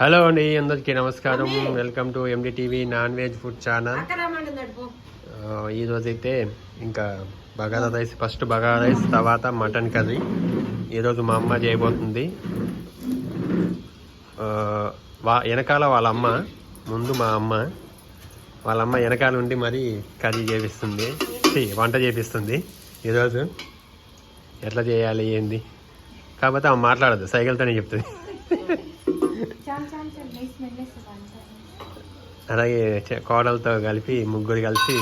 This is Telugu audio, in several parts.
హలో అండి అందరికీ నమస్కారం. Welcome to MD TV non veg food channel. ఈరోజు అయితే ఇంకా bagara rice first bagara rice తర్వాత మటన్ కర్రీ. ఈరోజు మా అమ్మ చేయబోతుంది. వా వెనకాల వాళ్ళ అమ్మ ముందు మా అమ్మ. వాళ్ళ అమ్మ వెనకాల ఉండి మరి కర్రీ చేపిస్తుంది. వంట చేపిస్తుంది. ఈరోజు ఎట్లా చేయాలి ఏంది? కాకపోతే ఆమె మాట్లాడదు సైకిల్తోనే చెప్తుంది. అలాగే కోడలతో కలిపి ముగ్గురు కలిసి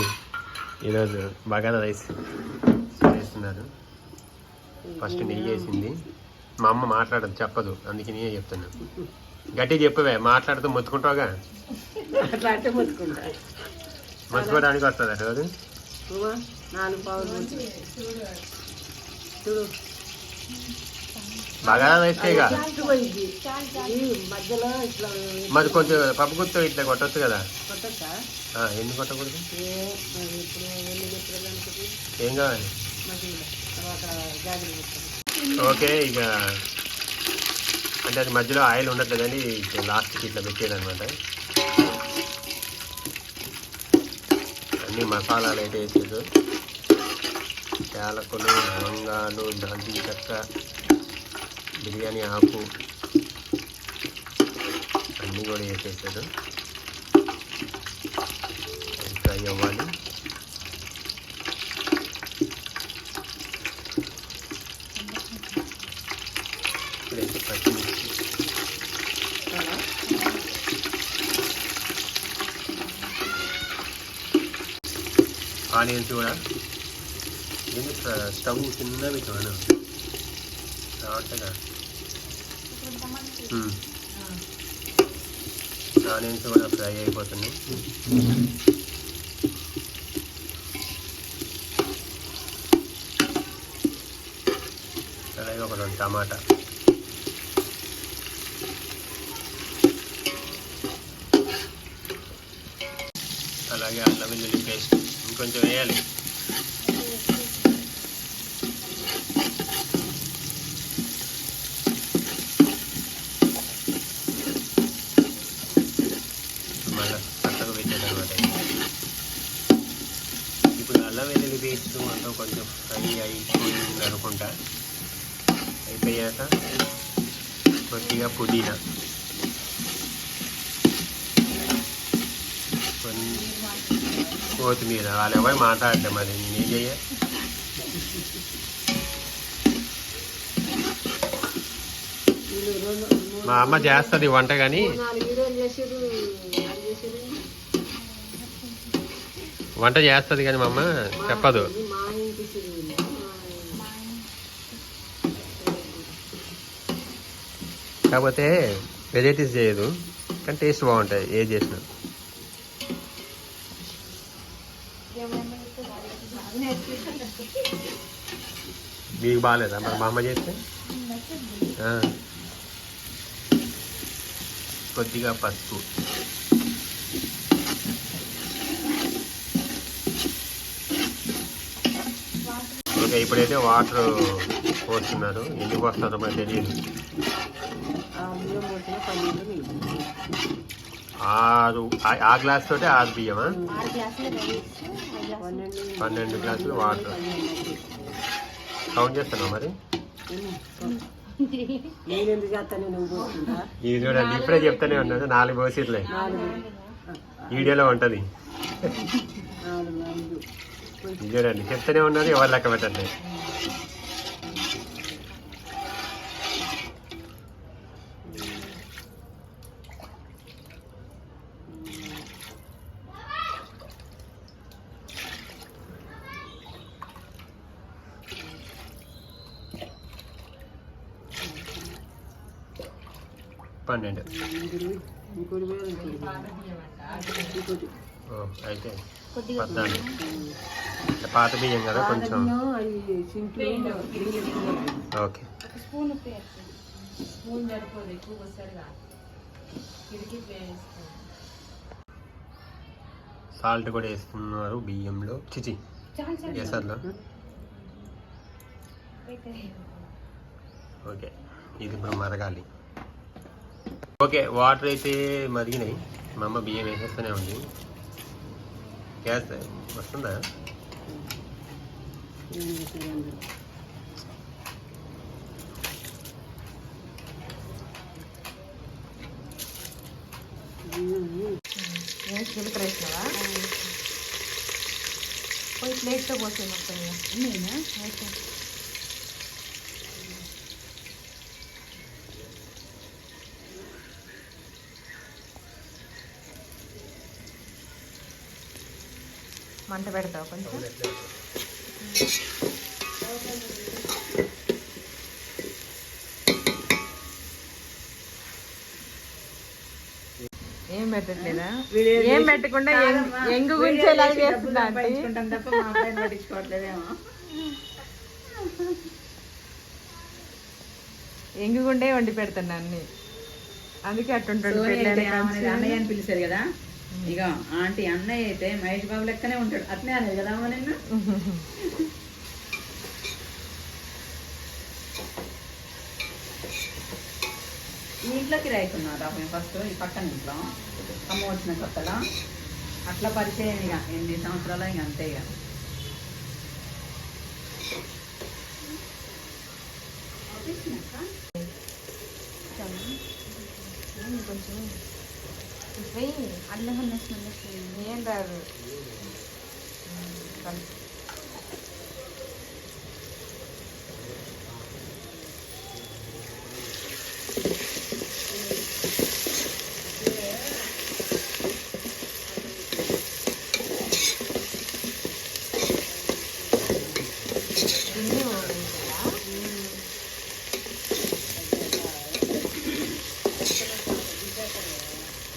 ఈరోజు బగారా రైస్ చేస్తున్నారు. ఫస్ట్ నెయ్యి వేసింది మా అమ్మ మాట్లాడదు చెప్పదు. అందుకే నేనే చెప్తున్నా. గట్టి చెప్పవే మాట్లాడుతూ మొత్తుకుంటావుగా? అట్లా మొత్తుకోవడానికి వస్తుంది అటు రోజు నాలుగు పావులు. చూడు. మధ్యలో ఇట్లా మరి కొంచెం పప్పు గుర్తు ఇట్లా కొట్టొచ్చు కదా. ఎందుకు కొట్టకూడదు? ఏ కావాలి. ఓకే ఇక అంటే అది మధ్యలో ఆయిల్ ఉండట్లేదని లాస్ట్కి ఇట్లా పెట్టేదనమాట అన్ని మసాలాలు అయితే వేసేది యాలకులు లవంగాలు దాల్చిన చెక్క బిర్యానీ ఆకు అన్నీ కూడా వేసేసాడు ఫ్రై అవ్వాలి. ఇప్పుడైతే పచ్చిమిర్చి. ఆనియన్స్ కూడా. దీన్ని స్టవ్ చిన్న పెట్టాను రావట్లేదా? ఆనియన్స్ కూడా ఫ్రై అయిపోతున్నాయి. అలాగే ఒక రెండు టమాటా. అలాగే అల్లం వెల్లుల్లి పేస్ట్ ఇంకొంచెం వేయాలి మళ్ళీ పక్కకు పెట్టేదన్నమాట ఇప్పుడు అల్లం వెల్లుల్లి పేస్ట్ అంతా కొంచెం ఫ్రై అయిపోయింది అనుకుంటా. అయిపోయాక కొద్దిగా పుదీనా. కొత్తిమీర వాళ్ళు ఎవరు మాట్లాడటం మరి. నేను చెయ్య? మా అమ్మ చేస్తుంది వంట కానీ నాలుగు వీడియోలు చేసిర్రు అది చేసిర్రు వంట చేస్తుంది కానీ మా అమ్మ చెప్పదు. కాకపోతే వెరైటీస్ చేయదు కానీ టేస్ట్ బాగుంటుంది ఏది చేసినా. మీకు బాగాలేదా? మరి మా అమ్మ చేస్తే? కొద్దిగా పసుపు. ఓకే ఇప్పుడైతే వాటర్ పోస్తున్నారు. ఎందుకు వస్తారో మరి తెలియదు. ఆరు ఆ- గ్లాస్ తోటి ఆరు బియ్యమా? పన్నెండు గ్లాసులు వాటర్. కౌంట్ చేస్తున్నావు మరి? ఇది చూడండి ఇప్పుడే చెప్తానే ఉన్నాడు. నాలుగు నాలుగు. వీడియోలో ఉంటుంది. చూడండి. చెప్తూనే ఉన్నారు ఎవరు లెక్క పెట్టండి. పన్నెండు. అయితే పద్నాలుగు. పాత బియ్యం కదా కొంచెం. ఓకే. సాల్ట్ కూడా వేస్తున్నారు బియ్యంలో. చిచి ఎసర్లో ఓకే. ఇది ఇప్పుడు మరగాలి. ఓకే వాటర్ అయితే మరిగినాయి. మా అమ్మ బియ్యం వేసేస్తూనే ఉంది. గ్యాస్ వస్తుందా? ఏం చేశారు అందరూ? బియ్యం ఏం జీలకర్ర వేసినావా పోయి ప్లేట్తో పోసే మొత్తం ఇక. వేసేయ్. మంట పెడతావు కొంచెం ఏం పెట్టట్లేదా? ఏం పెట్టకుండా ఎంగు గుంచేలా చేస్తుందా ఆంటీ? పట్టించుకుంటాం తప్ప పట్టించుకోవట్లేదేమో. ఎంగుగుండే వండి పెడతాను అన్ని. అందుకే అట్టుంటాడు అన్నయ్య అని పిలిచారు కదా? ఇక ఆంటీ అన్నయ్య అయితే మహేష్ బాబు లెక్కనే ఉంటాడు. అట్నే అనేది కదా అమ్మ నిన్ను? ఈ ఇంట్లోకి రైతున్నారు మేము ఫస్ట్ ఈ పక్కన ఇంట్లో. అమ్మ వచ్చిన కొత్తలో. అట్లా పరిచయం ఇక. ఎనిమిది సంవత్సరాలు ఇక అంతే ఇక. కొంచెం వెయ్యి అల్లం ఏం రాదు ఉమ్, కలిపి. గిన్నె వేయాలా?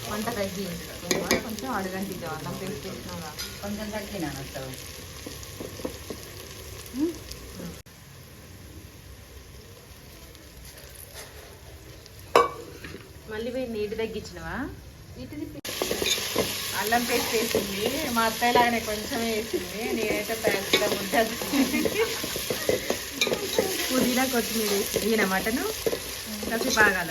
వంట తగ్గి కొంచెం అడుగంటిద్దాం అన్నం పేస్ట్ చేసినాగా కొంచెం తగ్గినా వస్తావు మళ్ళీ పోయి నీటి తగ్గించినవా? అల్లం పేస్ట్ వేసింది. మా అత్తయ్య లాగానే కొంచెం వేసింది. నేనైతే పెద్ద ముద్ద పుదీనా కొత్తిమీర వేసింది ఈయన మటను? కాసేపు ఆగాల.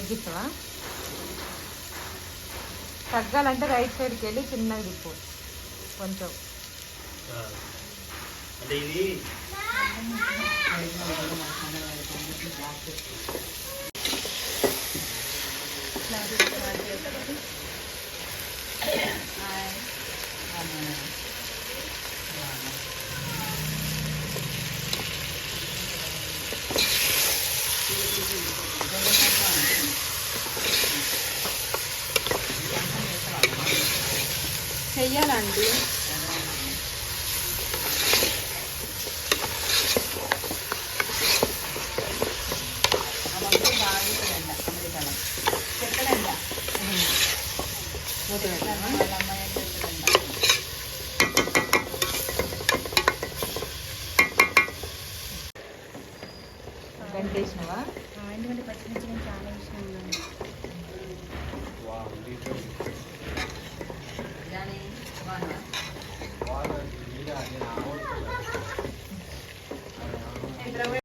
తగ్గిస్తావా తగ్గాలంటే రైట్ సైడ్కి వెళ్ళి చిన్నగా తిప్పు. కొంచెం. అంటే గంటేసినవా ఎందుకంటే పచ్చిమిర్చి నేను చాలా ఇష్టం